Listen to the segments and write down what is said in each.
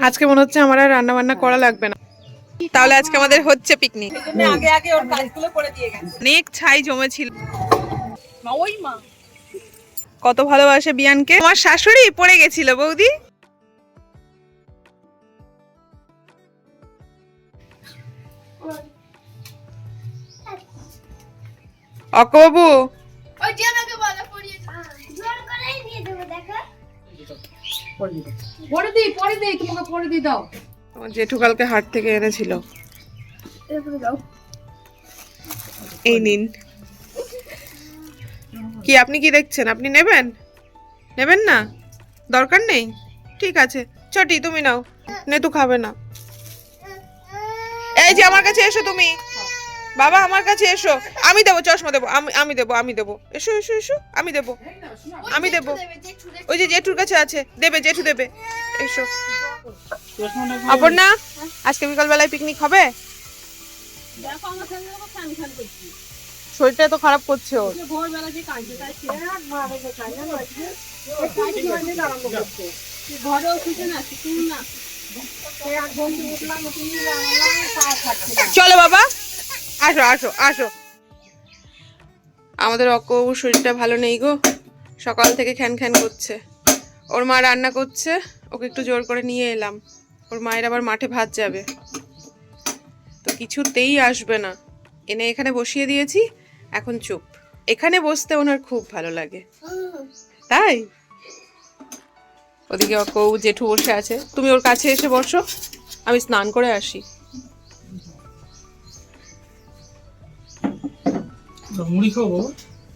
আজকে মনে হচ্ছে আমার আর রান্না বান্না করা লাগবে না। তাহলে আজকে আমাদের হচ্ছে পিকনিক আগে আগে ওর কাজগুলো করে দিয়ে গেছে। অনেক ছাই জমেছিল। মা ওই মা। কত ভালোবাসে বিয়ানকে। আমার শাশুড়ি পড়ে গেছিল বৌদি। অকবাবু ওই যে আমাকে বলো। পরে দিই পরে দিই তোমাকে পরে দিয়ে দাও। আমার জেঠু কালকে হাট থেকে এনেছিল। দাও। এই নিন। কি আপনি কি দেখছেন? আপনি নেবেন? নেবেন না? দরকার নেই? ঠিক আছে। চটি তুমি নাও। নেতু খাবে না। এই যে আমার কাছে এসো তুমি। বাবা, আমার কাছে এসো। আমি দেবো, চশমা দেবো। আমি আমি দেবো আমি দেবো। এসো এসো এসো। আমি দেবো। আমি দেবো। ওই যে জেঠুর কাছে আছে। দেবে, জেঠু দেবে। এসো। অপর্ণা, আজকে বিকাল বেলায় পিকনিক হবে? শরীরটা তো খারাপ করছে না চলো বাবা। আসো আসো আসো। আমাদের অকু শরীরটা ভালো নেই গো। সকাল থেকে খ্যান খ্যান করছে। ওর মা রান্না করছে, ওকে একটু জোর করে নিয়ে এলাম। ওর মায়ের আবার মাঠে ভাত যাবে। তো কিছুতেই আসবে না। এনে এখানে বসিয়ে দিয়েছি, এখন চুপ। এখানে বসতে ওনার খুব ভালো লাগে। তাই? ওদিকে অকৌ জেঠু বসে আছে। তুমি ওর কাছে এসে বসো। আমি স্নান করে আসি। মুড়ি খাব বাবা?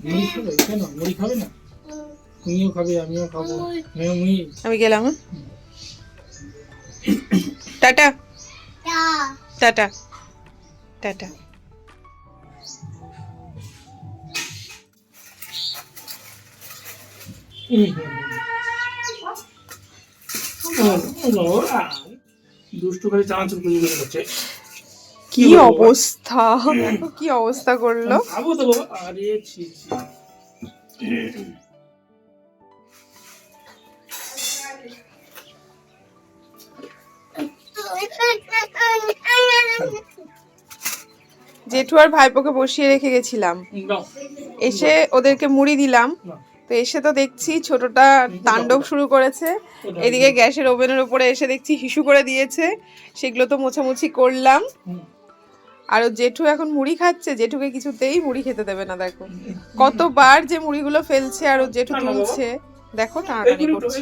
মুড়ি খাবে? কেন? মুড়ি খাবে না? তুমিও খাবে আমিও খাব। আমিও মুড়ি আমি গেলাম হ্যাঁ? টাটা। টাটা। টাটা। দুষ্টু খালি চানাচুর করে করছে কি অবস্থা? কি অবস্থা করল? খাব তো আরে ছি ছি। জেঠু আর ভাইপোকে বসিয়ে রেখে গেছিলাম। এসে ওদেরকে মুড়ি দিলাম। তো এসে তো দেখছি ছোটটা তাণ্ডব শুরু করেছে। এদিকে গ্যাসের ওভেনের উপরে এসে দেখছি হিসু করে দিয়েছে। সেগুলো তো মোছামুছি করলাম। আর জেঠু এখন মুড়ি খাচ্ছে জেঠুকে কিছুতেই মুড়ি খেতে দেবে না দেখো। কতবার যে মুড়িগুলো ফেলছে আর ও জেঠু তুলছে দেখো টানাটানি করছে।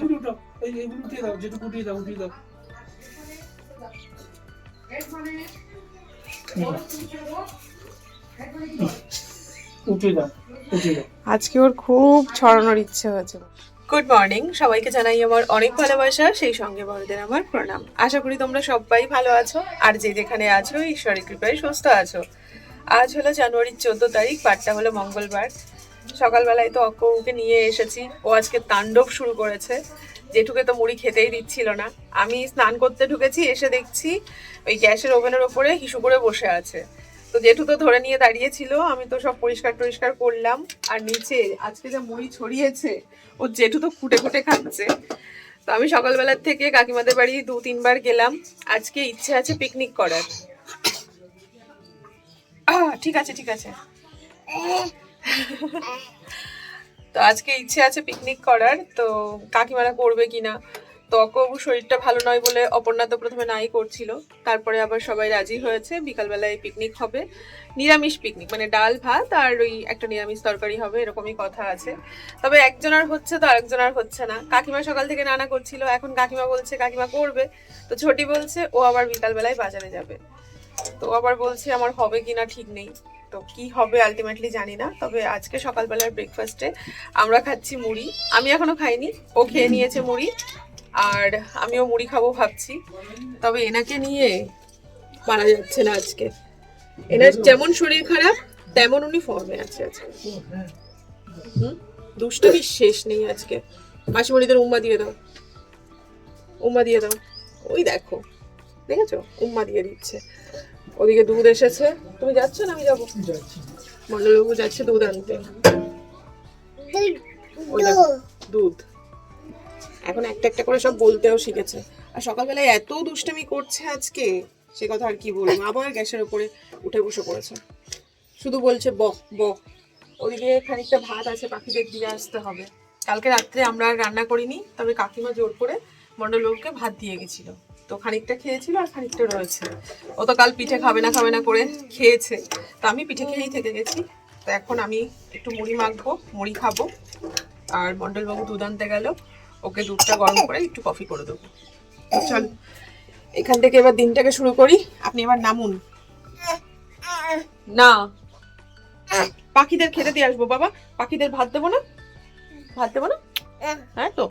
আজকে ওর খুব ছড়ানোর ইচ্ছে হয়েছে। গুড মর্নিং সবাইকে জানাই আমার অনেক ভালোবাসা, সেই সঙ্গে বড়দের আমার প্রণাম। আশা করি তোমরা সবাই ভালো আছো, আর যে যেখানে আছো, ঈশ্বরের কৃপায় সুস্থ আছো। আজ হলো জানুয়ারির চোদ্দ তারিখ, বারটা হলো মঙ্গলবার। সকালবেলায় তো অক্ককে নিয়ে এসেছি। ও আজকে তাণ্ডব শুরু করেছে। জেঠুকে তো মুড়ি খেতেই দিচ্ছিল না। আমি স্নান করতে ঢুকেছি, এসে দেখছি ওই গ্যাসের ওভেনের ওপরে হিসু করে বসে আছে। তো জেঠু তো ধরে নিয়ে দাঁড়িয়েছিল, আমি তো সব পরিষ্কার টরিষ্কার করলাম। আর নিচে আজকে যে মুড়ি ছড়িয়েছে, ও জেঠু তো ফুটে ফুটে খাচ্ছে। তো আমি সকালবেলার থেকে কাকিমাদের বাড়ি দু, তিনবার গেলাম। আজকে ইচ্ছে আছে পিকনিক করার। ঠিক আছে ঠিক আছে। তো আজকে ইচ্ছে আছে পিকনিক করার, তো কাকিমারা করবে কিনা? তো অকবু শরীরটা ভালো নয় বলে অপর্ণা তো প্রথমে নাই করছিল। তারপরে আবার সবাই রাজি হয়েছে, বিকালবেলায় পিকনিক হবে। নিরামিষ পিকনিক মানে ডাল, ভাত আর ওই একটা নিরামিষ তরকারি হবে, এরকমই কথা আছে। তবে একজন আর হচ্ছে তো আরেকজন আর হচ্ছে না। কাকিমা সকাল থেকে নানা করছিল, এখন কাকিমা বলছে কাকিমা করবে। তো ছোটি বলছে, ও আবার বিকালবেলায় বাজারে যাবে। তো আবার বলছে, আমার হবে কিনা ঠিক নেই। তো কি হবে আলটিমেটলি জানি না, তবে আজকে সকালবেলার ব্রেকফাস্টে আমরা খাচ্ছি মুড়ি। আমি এখনও খাইনি, ও খেয়ে নিয়েছে মুড়ি। আর আমিও মুড়ি খাব ভাবছি। তবে এনাকে নিয়ে পারা যাচ্ছে না আজকে। এনার যেমন শরীর খারাপ, তেমন উনি ফর্মে আছে আজকে। হুম? দুষ্টমি শেষ নেই আজকে। মাসিমণিদের উম্মা দিয়ে দাও। উম্মা দিয়ে দাও। ওই দেখো। দেখেছ? উম্মা দিয়ে দিচ্ছে। ওদিকে দুধ এসেছে। তুমি যাচ্ছ না আমি যাব? মন্ডলবাবু যাচ্ছে দুধ আনতে। দুধ। এখন একটা একটা করে সব বলতেও শিখেছে। আর সকালবেলায় এত দুষ্টামি করছে আজকে, সে কথা আর কি বলব? আবার গ্যাসের উপরে উঠে বসে পড়েছে। শুধু বলছে, বহ বহ। ওদিকে খানিকটা ভাত আছে, পাখিদের দিয়ে আসতে হবে। কালকে রাত্রে আমরা আর রান্না করিনি, তবে কাকিমা জোর করে মন্ডলবাবুকে ভাত দিয়ে গেছিল। তো খানিকটা খেয়েছিল আর খানিকটা রয়েছে। ও তো কাল পিঠে খাবে না খাবে না করে খেয়েছে। তো আমি পিঠে খেয়েই থেকে গেছি। তো এখন আমি একটু মুড়ি মাখবো, মুড়ি খাব। আর মন্ডলবাবু দুধ আনতে গেল। ওকে দুধটা গরম করে একটু কফি করে দেবো। চল এখান থেকে এবার দিনটাকে শুরু করি। আপনি এবার নামুন। না। পাখিদের খেতে দিয়ে আসব বাবা। পাখিদের ভাত দেবো না? ভাত দেবো না? হ্যাঁ তো।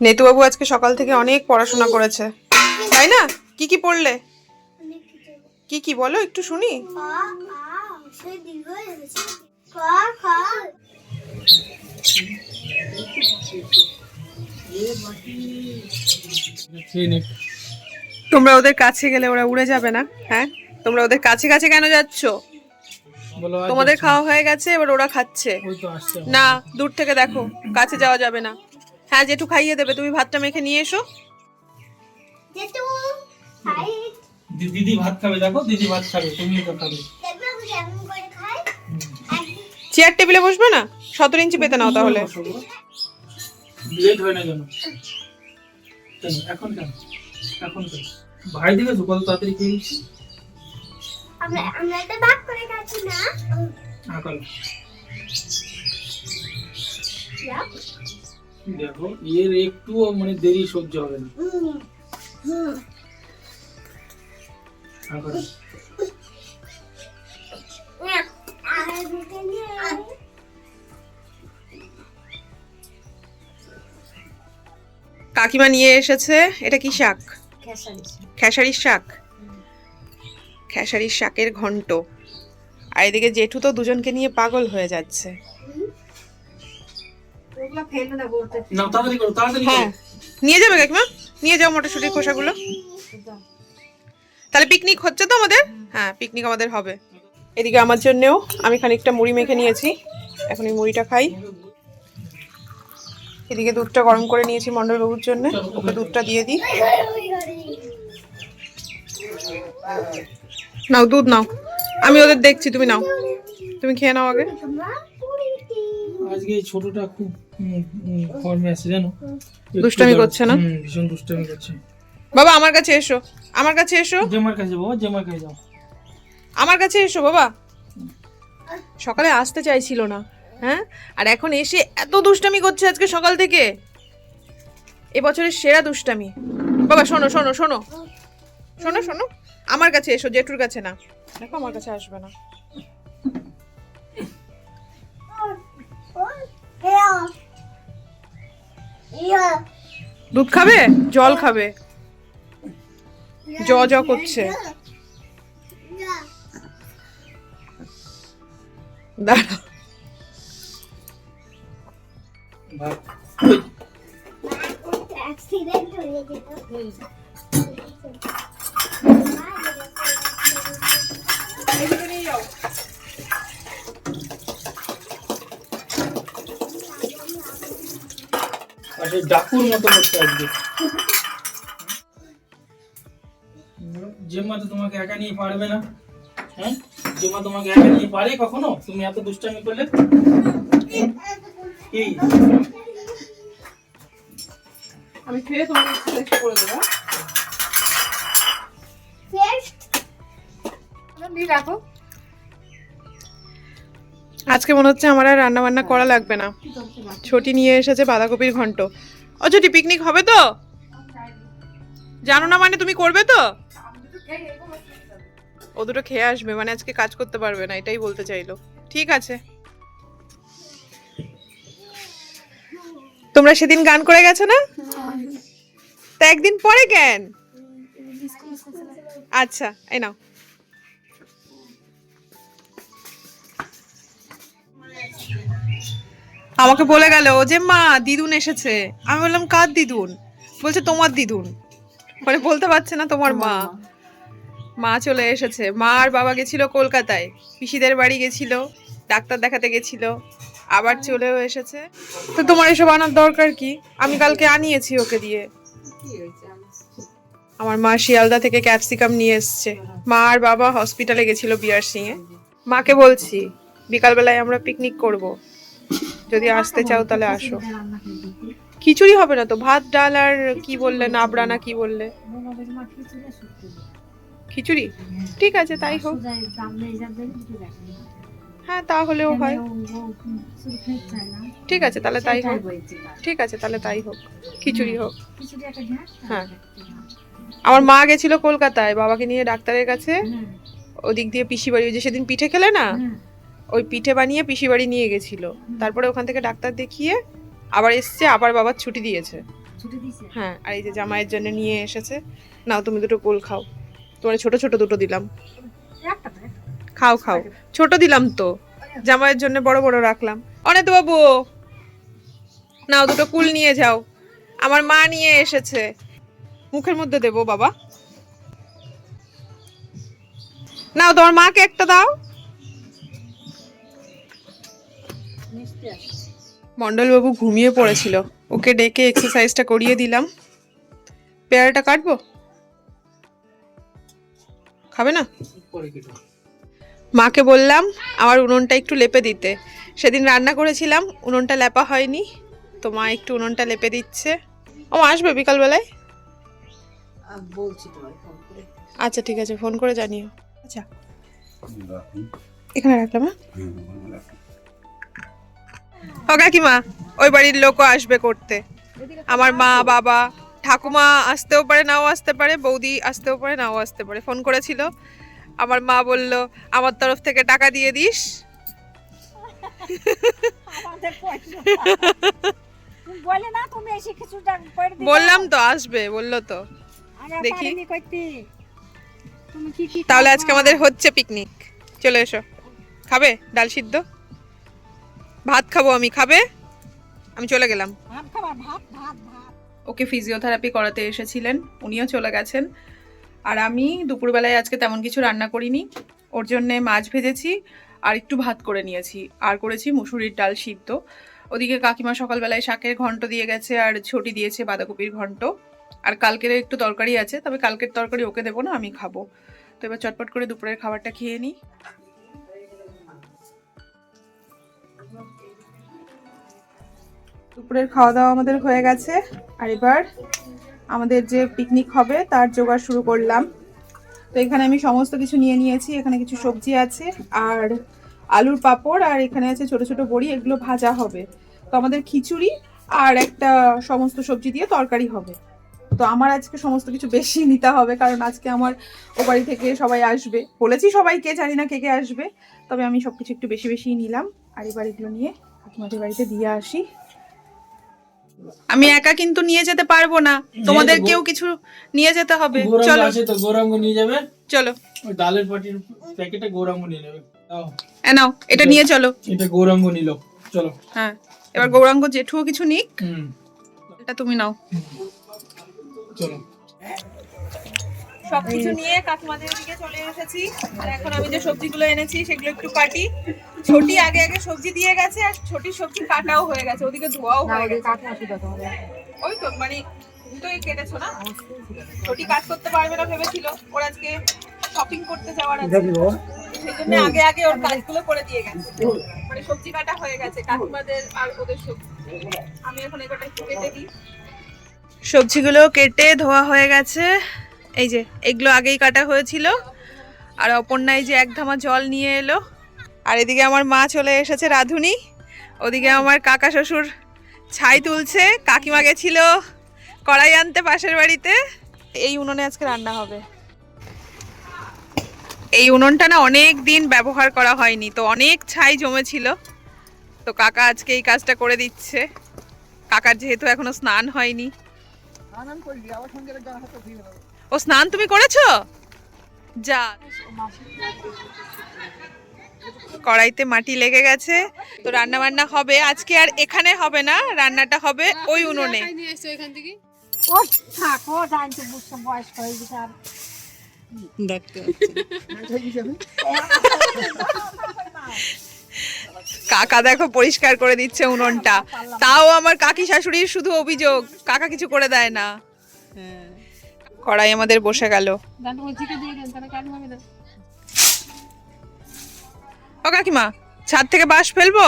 নেতুবাবু আজকে সকাল থেকে অনেক পড়াশোনা করেছে। তাই না? কি কি পড়লে? কি কি বলো একটু শুনি। ক খ তোমরা ওদের কাছে গেলে ওরা উড়ে যাবে না হ্যাঁ? তোমরা ওদের কাছে কাছে কেন যাচ্ছ? তোমাদের খাওয়া হয়ে গেছে এবার ওরা খাচ্ছে। না দূর থেকে দেখো কাছে যাওয়া যাবে না। হ্যাঁ জেঠু খাইয়ে দেবে তুমি ভাতটা মেখে নিয়ে এসো। জেঠু দিদি ভাত খাবে দেখো দিদি ভাত খাবে তুমিও তো খাবে। চেয়ার টেবিলে বসবে না? সতেরো ইঞ্চি পেতে নাও তাহলে। লেট হয় না কেন? কেন? এখন কেন? এখন কেন? ভাই দেখেছ কত তাড়াতাড়ি খেয়ে গেছি আমরা আমরা তো ভাগ করে খাচ্ছি না? আকাল যাও। দেখো এর একটুও মানে দেরি সহ্য হবে না। কাকিমা নিয়ে এসেছে। এটা কি শাক? খেসারির শাক। খেসারির শাকের ঘন্ট। আর এদিকে জেঠু তো দুজনকে নিয়ে পাগল হয়ে যাচ্ছে। হ্যাঁ। নিয়ে যাবে কাকিমা? নিয়ে যাও মটরশুটির খোসাগুলো। তাহলে পিকনিক হচ্ছে তো আমাদের? হ্যাঁ পিকনিক আমাদের হবে। এদিকে আমার জন্যেও আমি খানিকটা মুড়ি মেখে নিয়েছি। এখন এই মুড়িটা খাই। এদিকে দুধটা গরম করে নিয়েছি মন্ডলবাবুর জন্য। ওকে দুধটা দিয়ে দিই। নাও দুধ নাও। আমি ওদের দেখছি তুমি নাও। তুমি খেয়ে নাও আগে। আজকে এই ছোটটা খুব ফর্মে আছে জানো? দুষ্টামি করছে না? ভীষণ দুষ্টামি করছে। বাবা আমার কাছে এসো। আমার কাছে এসো। জেমার কাছে বাবা জেমার কাছে যাও। আমার কাছে এসো বাবা। সকালে আসতে চাইছিল না। হ্যাঁ? আর এখন এসে এত দুষ্টামি করছে আজকে সকাল থেকে? এবছরের সেরা দুষ্টামি। বাবা, শোনো শোনো শোনো। শোনো শোনো। আমার কাছে এসো, জেঠুর কাছে না। দেখো, আমার কাছে আসবে না। দুধ খাবে? জল খাবে? জ জ করছে। দাঁড়া ডাকুর মতো করতে আজকে। জেম্মা তো তোমাকে একা নিয়ে পারবে না। হ্যাঁ? জেম্মা তোমাকে একা নিয়ে পারে কখনো? তুমি এত দুষ্টামি করলে? কি? আমি ফিরে তোমাকে করে দেবো। রাখো আজকে মনে হচ্ছে আমার আর রান্না বান্না করা লাগবে না। ছোটি নিয়ে এসেছে বাঁধাকপির ঘন্ট। ও ছোটি পিকনিক হবে তো? জানো না মানে তুমি করবে তো? ও দুটো খেয়ে আসবে মানে আজকে কাজ করতে পারবে না, এটাই বলতে চাইলো। ঠিক আছে। তোমরা সেদিন গান করে গেছো না? তা একদিন পরে কেন? আচ্ছা এই নাও। আমাকে বলে গেল যে মা দিদুন এসেছে। আমি বললাম কার দিদুন? বলছে তোমার দিদুন। মানে বলতে পারছে না তোমার মা। মা। চলে এসেছে। মা আর বাবা গেছিল কলকাতায়। পিসিদের বাড়ি গেছিল ডাক্তার দেখাতে গেছিল আবার চলেও এসেছে। তো তোমার এসব আনার দরকার কি? আমি কালকে আনিয়েছি ওকে দিয়ে। আমার মা শিয়ালদা থেকে ক্যাপসিকাম নিয়ে এসছে। মা আর বাবা হসপিটালে গেছিল বিয়ার সিং এ মাকে বলছি বিকালবেলায় আমরা পিকনিক করব। যদি আসতে চাও তাহলে আসো। খিচুড়ি হবে না তো? ভাত, ডাল আর কি বললে? নাবড়া না কি বললে? খিচুড়ি? ঠিক আছে, তাই হোক। হ্যাঁ তাহলেও হয়। ঠিক আছে, তাহলে তাই হোক। ঠিক আছে, তাহলে তাই হোক। খিচুড়ি হোক। হ্যাঁ। আমার মা গেছিল কলকাতায়। বাবাকে নিয়ে ডাক্তারের কাছে। ওদিক দিয়ে পিসি বাড়ি যে সেদিন পিঠে খেলে না? ওই পিঠে বানিয়ে পিসি বাড়ি নিয়ে গেছিল। তারপরে ওখান থেকে ডাক্তার দেখিয়ে আবার এসছে আবার বাবার ছুটি দিয়েছে। হ্যাঁ আর এই যে জামাইয়ের জন্য নিয়ে এসেছে। নাও তুমি দুটো কোল খাও। তোমার ছোট ছোট দুটো দিলাম। খাও খাও। ছোট দিলাম তো। জামাইয়ের জন্য বড় বড় রাখলাম। অনেক বাবু নাও দুটো কুল নিয়ে যাও। আমার মা নিয়ে এসেছে। মুখের মধ্যে দেবো বাবা। নাও তোমার মাকে একটা দাও। মন্ডলবাবু ঘুমিয়ে পড়েছিল। ওকে ডেকে এক্সারসাইজটা করিয়ে দিলাম। পেয়ারাটা কাটবো? খাবে না? মাকে বললাম, আমার উনুনটা একটু লেপে দিতে। সেদিন রান্না করেছিলাম, উনুনটা লেপা হয়নি। তো মা একটু উনুনটা লেপে দিচ্ছে। ও আসবে বিকালবেলায়? আচ্ছা ঠিক আছে, ফোন করে জানিও। আচ্ছা। এখানে রাখলাম হ্যাঁ? ও কাকিমা ওই বাড়ির লোকও আসবে করতে। আমার মা বাবা ঠাকুমা আসতেও পারে নাও আসতে পারে বৌদি আসতেও পারে নাও আসতে পারে। ফোন করেছিল। আমার মা বলল আমার তরফ থেকে টাকা দিয়ে দিস। বললাম তো আসবে বলল তো। দেখি। তাহলে আজকে আমাদের হচ্ছে পিকনিক চলে এসো। খাবে? ডাল সিদ্ধ? ভাত খাব আমি খাবে? আমি চলে গেলাম। ওকে ফিজিওথেরাপি করাতে এসেছিলেন উনিও চলে গেছেন। আর আমি দুপুরবেলায় আজকে তেমন কিছু রান্না করিনি ওর জন্যে মাছ ভেজেছি আর একটু ভাত করে নিয়েছি। আর করেছি মুসুরির ডাল সিদ্ধ। ওদিকে কাকিমা সকালবেলায় শাকের ঘন্ট দিয়ে গেছে আর ছটি দিয়েছে বাঁধাকপির ঘন্ট। আর কালকের একটু তরকারি আছে তবে কালকের তরকারি ওকে দেবো না আমি খাব। তো এবার চটপট করে দুপুরের খাবারটা খেয়ে নিই। দুপুরের খাওয়া দাওয়া আমাদের হয়ে গেছে। আর এবার আমাদের যে পিকনিক হবে, তার জোগাড় শুরু করলাম। তো এখানে আমি সমস্ত কিছু নিয়ে নিয়েছি। এখানে কিছু সবজি আছে, আর আলুর পাঁপড়, আর এখানে আছে ছোট ছোট বড়ি, এগুলো ভাজা হবে। তো আমাদের খিচুড়ি আর একটা সমস্ত সবজি দিয়ে তরকারি হবে। তো আমার আজকে সমস্ত কিছু বেশি নিতে হবে, কারণ আজকে আমার ও বাড়ি থেকে সবাই আসবে। বলেছি সবাইকে, জানি না কে কে আসবে, তবে আমি সবকিছু একটু বেশি বেশি নিলাম। আর এবার এগুলো নিয়ে কাকিমাদের বাড়িতে দিয়ে আসি। আমি একা কিন্তু নিয়ে যেতে পারব না। তোমাদের কেউ কিছু নিয়ে যেতে হবে। চলো। তো গৌরাঙ্গ নিয়ে যাবে? চলো। ডালের পাটির প্যাকেটে গৌরাঙ্গ নিয়ে নেবে। নাও এটা নিয়ে চলো। এটা গৌরাঙ্গ নিল। চলো। হ্যাঁ এবার গৌরাঙ্গ জেঠুও কিছু নিক। হুম। এটা তুমি নাও। চলো। সবকিছু নিয়ে কাকিমাদের দিকে চলে এসেছি। আর এখন আমি যে সবজিগুলো এনেছি সেগুলো একটু কাটি। ছোটি আগে আগে সবজি দিয়ে গেছে আর ছোটির সবজি কাটাও হয়ে গেছে ওদিকে ধোয়াও হয়ে গেছে। ওই তো মানে তুমি তো এই কেটেছো না? ছোটি কাজ করতে পারবে না ভেবেছিল ওর আজকে শপিং করতে যাওয়ার আছে। সেই জন্য আগে আগে ওর কাজগুলো করে দিয়ে গেছে। মানে সবজি কাটা হয়ে গেছে কাকিমাদের আর ওদের সবজি। আমি এখন একটু কেটে দিই। সবজিগুলো কেটে ধোয়া হয়ে গেছে। এই যে, এগুলো আগেই কাটা হয়েছিল। আর অপর্ণায় যে এক ধামা জল নিয়ে এলো। আর এদিকে আমার মা চলে এসেছে, রাধুনি। ওদিকে আমার কাকা শ্বশুর ছাই তুলছে, কাকিমা গেছিল কড়াই আনতে পাশের বাড়িতে। এই উনুনে আজকে রান্না হবে। এই উনুনটা না অনেক দিন ব্যবহার করা হয়নি, তো অনেক ছাই জমেছিল। তো কাকা আজকে এই কাজটা করে দিচ্ছে। কাকার যেহেতু এখনও স্নান হয়নি। ও স্নান তুমি করেছ? যা। কড়াইতে মাটি লেগে গেছে। তো রান্না বান্না হবে। আজকে আর এখানে হবে না রান্নাটা হবে ওই উনুনে। হয়ে কাকা দেখো পরিষ্কার করে দিচ্ছে উনুনটা। তাও আমার কাকি শাশুড়ির শুধু অভিযোগ। কাকা কিছু করে দেয় না। কড়াই আমাদের বসে গেল। ও কাকিমা ছাদ থেকে বাঁশ ফেলব?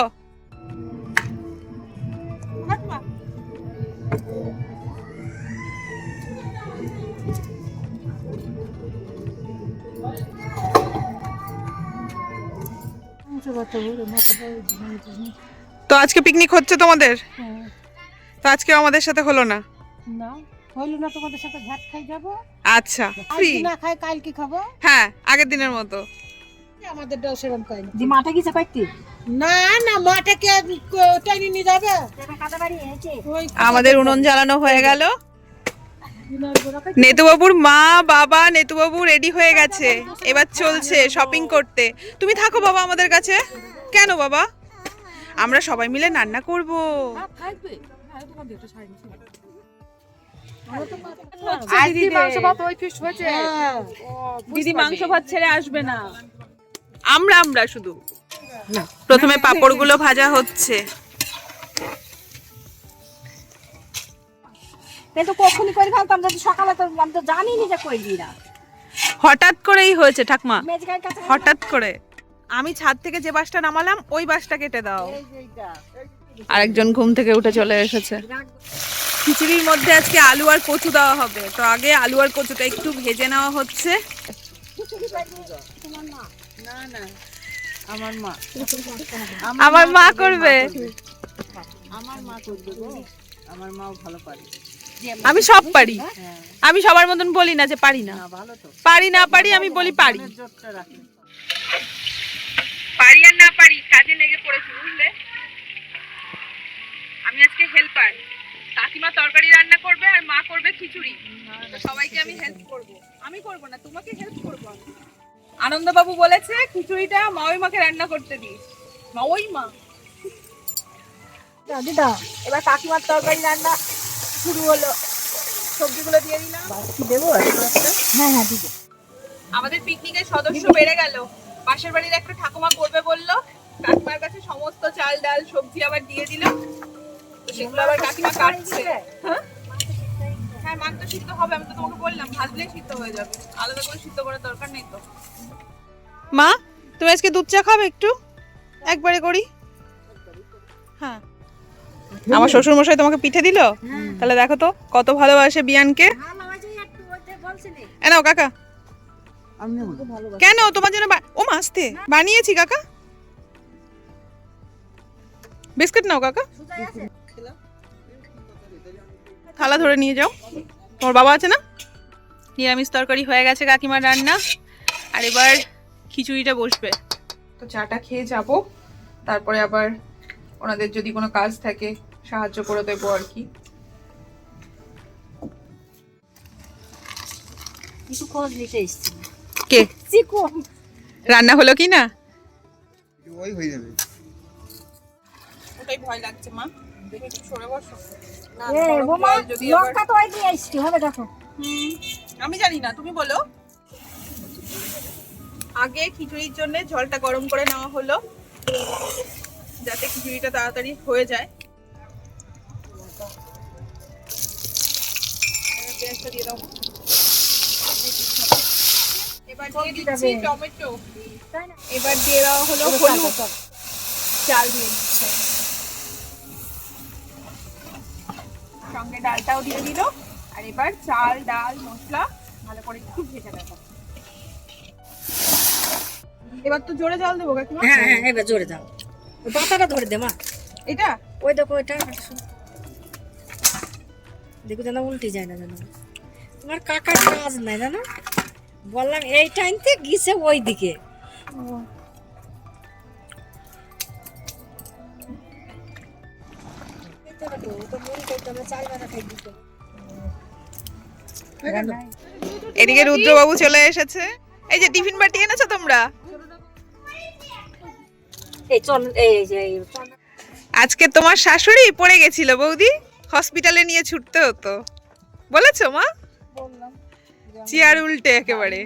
তো আজকে পিকনিক হচ্ছে তোমাদের? তো আজকে আমাদের সাথে হলো না? না। হইল না তোমাদের সাথে ভাত খাই যাব? আচ্ছা ফ্রি না খাই কাল কি খাব? হ্যাঁ আগের দিনের মতো। আমাদেরটাও সেরকম তাই না। কইতে না না মাটাকে টাইনি নিয়ে যাবে? আমাদের উনুন জ্বালানো হয়ে গেল। নেতুবাবুর মা বাবা নেতুবাবু রেডি হয়ে গেছে। এবার চলছে শপিং করতে। তুমি থাকো বাবা আমাদের কাছে। কেন বাবা? আমরা সবাই মিলে রান্না করব। থাকবে দিদি। মাংস ভাত হ্যাঁ। দিদি মাংস ভাত ছেড়ে আসবে না। আমরা আমরা শুধু। প্রথমে পাপড়গুলো ভাজা হচ্ছে। কিন্তু কখনই করে ফেলতাম যদি সকালে তো আমি তো জানি নি যে করবি না। হঠাৎ করেই হয়েছে ঠাকমা। হঠাৎ করে। আমি ছাদ থেকে যে বাসটা নামালাম ওই বাসটা কেটে দাও। আরেকজন ঘুম থেকে উঠে চলে এসেছে। খিচুড়ির মধ্যে আজকে আলু আর কচু দেওয়া হবে। তো আগে আলু আর কচুটা একটু ভেজে নেওয়া হচ্ছে। আমার মা আমার মা করবে। আমার মা করবে আমার মাও ভালো পারে আমি সব পারি। আমি সবার মতন বলি না যে পারি না। না ভালো তো পারি না পারি আমি বলি পারি। পারি আর না পারি কাজে লেগে পড়েছি বুঝলে? আমি আজকে হেল্পার কাকিমা তরকারি রান্না করবে আর মা করবে খিচুড়ি। সবাইকে আমি হেল্প করব। আমি করব না তোমাকে হেল্প করব আমি। আনন্দবাবু বলেছে খিচুড়িটা মা ওই মাকে রান্না করতে দিস। মা। ওই মা দিদা এবার কাকিমার তরকারি রান্না শুরু হলো। সবজিগুলো দিয়ে দিলাম। কি দেবো? হ্যাঁ হ্যাঁ দিব। আমাদের পিকনিকের সদস্য বেড়ে গেল। পাশের বাড়ির একটা ঠাকুমা করবে বলল কাকিমার কাছে সমস্ত চাল ডাল সবজি আবার দিয়ে দিলাম হ্যাঁ মা, তুমি আজকে দুধ চা খাবে একটু? একবারে করি? হ্যাঁ। আমার শ্বশুর মশাই তোমাকে পিঠে দিল? তাহলে দেখো তো, কত ভালোবাসে বিয়ানকে। নাও, কাকা। কেন? তোমার জন্য ও মাসতে বানিয়েছি, কাকা। বিস্কুট নাও, কাকা। থালা ধরে নিয়ে যাও। তোমার বাবা আছে না? নিরামিষ তরকারি হয়ে গেছে কাকিমার রান্না। আর এবার খিচুড়িটা বসবে। তো চাটা খেয়ে যাব। তারপরে আবার ওনাদের যদি কোনো কাজ থাকে সাহায্য করে দেবো আর কি। রান্না হলো কি না? ওই হয়ে যাবে। ওটাই ভয় লাগছে মা। আমি জানি না তুমি বলো। আগে খিচুড়ির জন্য জলটা গরম করে নেওয়া হলো যাতে খিচুড়িটা তাড়াতাড়ি হয়ে যায়। এবার পেঁয়াজটা দিয়ে দাও এবার দিয়ে দিচ্ছি টমেটো এবার দিয়ে দেওয়া হলো হলুদ। চাল দিয়ে দিচ্ছে। সঙ্গে ডালটাও দিয়ে দিল। আর এবার চাল ডাল মশলা ভালো করে একটু ভেজে দেবো এবার তো জোরে জল দেবো কাকিমা? হ্যাঁ হ্যাঁ এবার জোরে দাও। পাতাটা ধরে দে মা। এটা? ওই দেখো ওইটা দেখো যেন উল্টে যায় না যেন। তোমার কাকার কাজ নাই জানো? বললাম এই টাইমতে গিয়েছে ওই দিকে এদিকে রুদ্রবাবু চলে এসেছে। এই যে টিফিন বাটি এনেছো তোমরা? এই চল এই যে আজকে তোমার শাশুড়ি পড়ে গেছিল বৌদি? হসপিটালে নিয়ে ছুটতে হতো। বলেছ মা? চেয়ার উল্টে একেবারে।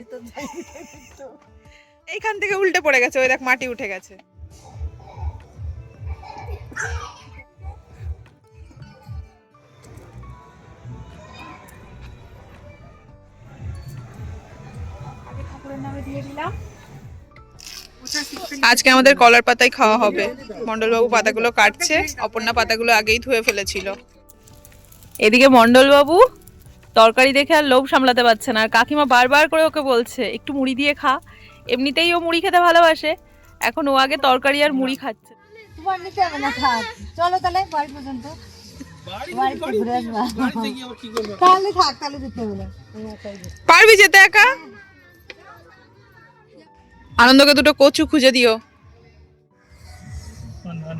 এইখান থেকে উল্টে পড়ে গেছে ওই দেখ মাটি উঠে গেছে। আজকে আমাদের কলার পাতায় খাওয়া হবে। মন্ডলবাবু পাতাগুলো কাটছে। অপর্ণা পাতাগুলো আগেই ধুয়ে ফেলেছিল। এদিকে মন্ডলবাবু তরকারি দেখে আর লোভ সামলাতে পারছে না। আর কাকিমা বারবার করে ওকে বলছে একটু মুড়ি দিয়ে খা। এমনিতেই ও মুড়ি খেতে ভালোবাসে। এখন ও আগে তরকারি আর মুড়ি খাচ্ছে। চলো তাহলে বাড়ি পর্যন্ত। বাড়িতে ঘুরে আসবা। আনন্দকে দুটো কচু খুঁজে দিও। আন, আন।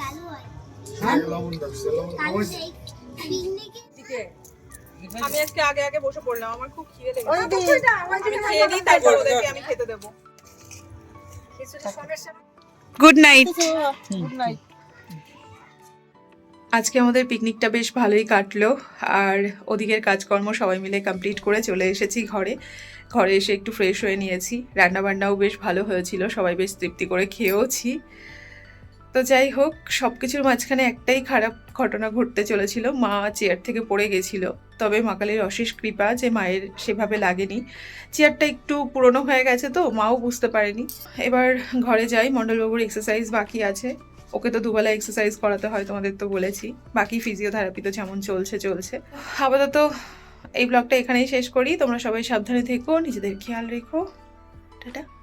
কালো হয়? আমি আজকে আগে আগে বসে পড়লাম আমার খুব খিদে লেগেছে। আমি খেয়ে দিই তারপর ওদেরকে আমি খেতে দেবো। গুড নাইট আজকে আমাদের পিকনিকটা বেশ ভালোই কাটলো, আর ওদিকের কাজকর্ম সবাই মিলে কমপ্লিট করে চলে এসেছি ঘরে। ঘরে এসে একটু ফ্রেশ হয়ে নিয়েছি। রান্নাবান্নাও বেশ ভালো হয়েছিল, সবাই বেশ তৃপ্তি করে খেয়েওছি। তো যাই হোক সব কিছুর মাঝখানে একটাই খারাপ ঘটনা ঘটতে চলেছিল, মা চেয়ার থেকে পড়ে গেছিল। তবে মাকালের অশেষ কৃপা যে মায়ের সেভাবে লাগেনি। চেয়ারটা একটু পুরনো হয়ে গেছে তো, মাও বুঝতে পারেনি। এবার ঘরে যাই, মণ্ডলবাবুর এক্সারসাইজ বাকি আছে। ওকে তো দুবেলা এক্সারসাইজ করাতে হয় তোমাদের তো বলেছি। বাকি ফিজিওথেরাপি তো যেমন চলছে চলছে। আপাতত এই ব্লগটা এখানেই শেষ করি। তোমরা সবাই সাবধানে থেকো, নিজেদের খেয়াল রেখো। টাটা।